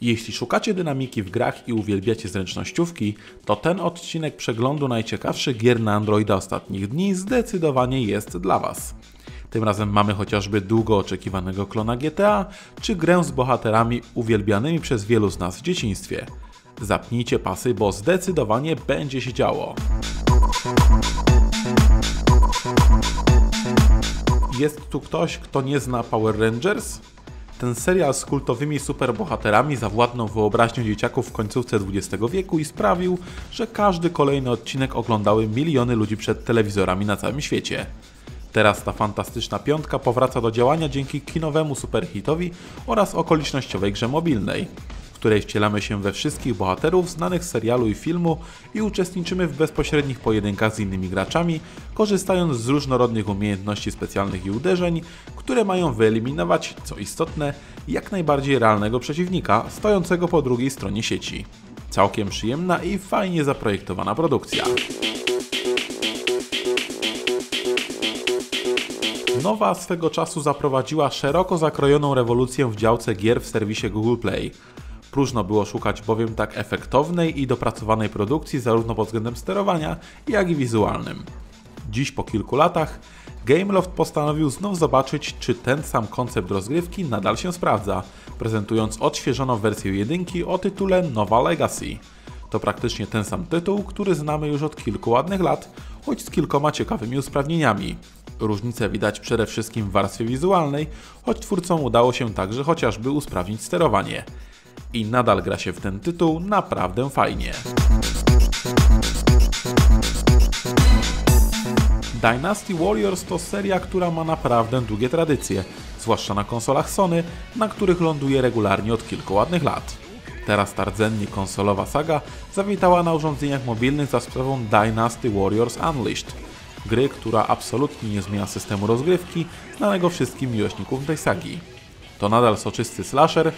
Jeśli szukacie dynamiki w grach i uwielbiacie zręcznościówki, to ten odcinek przeglądu najciekawszych gier na Androida ostatnich dni zdecydowanie jest dla Was. Tym razem mamy chociażby długo oczekiwanego klona GTA, czy grę z bohaterami uwielbianymi przez wielu z nas w dzieciństwie. Zapnijcie pasy, bo zdecydowanie będzie się działo. Jest tu ktoś, kto nie zna Power Rangers? Ten serial z kultowymi superbohaterami zawładnął wyobraźnią dzieciaków w końcówce XX wieku i sprawił, że każdy kolejny odcinek oglądały miliony ludzi przed telewizorami na całym świecie. Teraz ta fantastyczna piątka powraca do działania dzięki kinowemu superhitowi oraz okolicznościowej grze mobilnej, której wcielamy się we wszystkich bohaterów znanych z serialu i filmu i uczestniczymy w bezpośrednich pojedynkach z innymi graczami, korzystając z różnorodnych umiejętności specjalnych i uderzeń, które mają wyeliminować, co istotne, jak najbardziej realnego przeciwnika stojącego po drugiej stronie sieci. Całkiem przyjemna i fajnie zaprojektowana produkcja. Nowa swego czasu zaprowadziła szeroko zakrojoną rewolucję w działce gier w serwisie Google Play. Próżno było szukać bowiem tak efektownej i dopracowanej produkcji zarówno pod względem sterowania, jak i wizualnym. Dziś po kilku latach Gameloft postanowił znów zobaczyć, czy ten sam koncept rozgrywki nadal się sprawdza, prezentując odświeżoną wersję jedynki o tytule Nowa Legacy. To praktycznie ten sam tytuł, który znamy już od kilku ładnych lat, choć z kilkoma ciekawymi usprawnieniami. Różnice widać przede wszystkim w warstwie wizualnej, choć twórcom udało się także chociażby usprawnić sterowanie. I nadal gra się w ten tytuł naprawdę fajnie. Dynasty Warriors to seria, która ma naprawdę długie tradycje, zwłaszcza na konsolach Sony, na których ląduje regularnie od kilku ładnych lat. Teraz ta rdzennie konsolowa saga zawitała na urządzeniach mobilnych za sprawą Dynasty Warriors Unleashed, gry, która absolutnie nie zmienia systemu rozgrywki, znanego wszystkim miłośnikom tej sagi. To nadal soczysty slasher,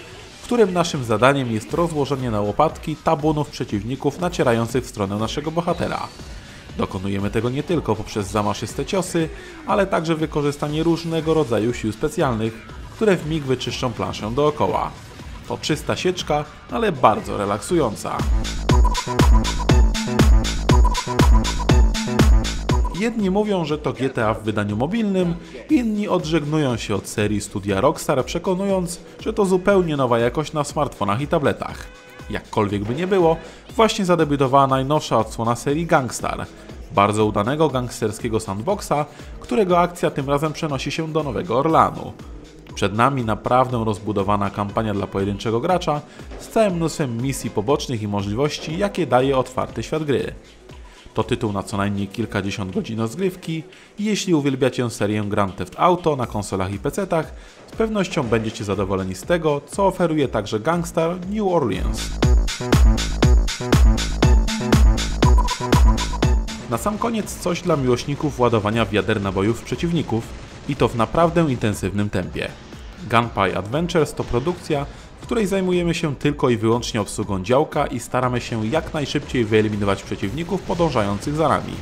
którym naszym zadaniem jest rozłożenie na łopatki tabunów przeciwników nacierających w stronę naszego bohatera. Dokonujemy tego nie tylko poprzez zamaszyste ciosy, ale także wykorzystanie różnego rodzaju sił specjalnych, które w mig wyczyszczą planszę dookoła. To czysta sieczka, ale bardzo relaksująca. Jedni mówią, że to GTA w wydaniu mobilnym, inni odżegnują się od serii studia Rockstar, przekonując, że to zupełnie nowa jakość na smartfonach i tabletach. Jakkolwiek by nie było, właśnie zadebiutowała najnowsza odsłona serii Gangstar, bardzo udanego gangsterskiego sandboxa, którego akcja tym razem przenosi się do Nowego Orlanu. Przed nami naprawdę rozbudowana kampania dla pojedynczego gracza z całym mnóstwem misji pobocznych i możliwości, jakie daje otwarty świat gry. To tytuł na co najmniej kilkadziesiąt godzin rozgrywki i jeśli uwielbiacie serię Grand Theft Auto na konsolach i PC-tach, z pewnością będziecie zadowoleni z tego, co oferuje także Gangstar New Orleans. Na sam koniec coś dla miłośników ładowania wiader nabojów przeciwników i to w naprawdę intensywnym tempie. Gunpie Adventures to produkcja, w której zajmujemy się tylko i wyłącznie obsługą działka i staramy się jak najszybciej wyeliminować przeciwników podążających za nami.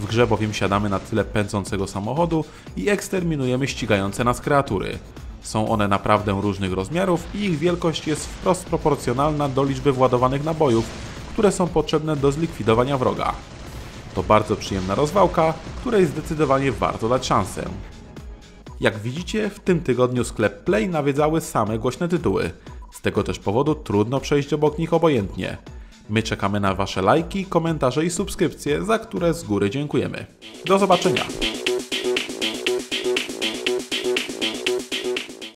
W grze bowiem siadamy na tyle pędzącego samochodu i eksterminujemy ścigające nas kreatury. Są one naprawdę różnych rozmiarów i ich wielkość jest wprost proporcjonalna do liczby władowanych nabojów, które są potrzebne do zlikwidowania wroga. To bardzo przyjemna rozwałka, której zdecydowanie warto dać szansę. Jak widzicie, w tym tygodniu sklep Play nawiedzały same głośne tytuły. Z tego też powodu trudno przejść obok nich obojętnie. My czekamy na Wasze lajki, komentarze i subskrypcje, za które z góry dziękujemy. Do zobaczenia!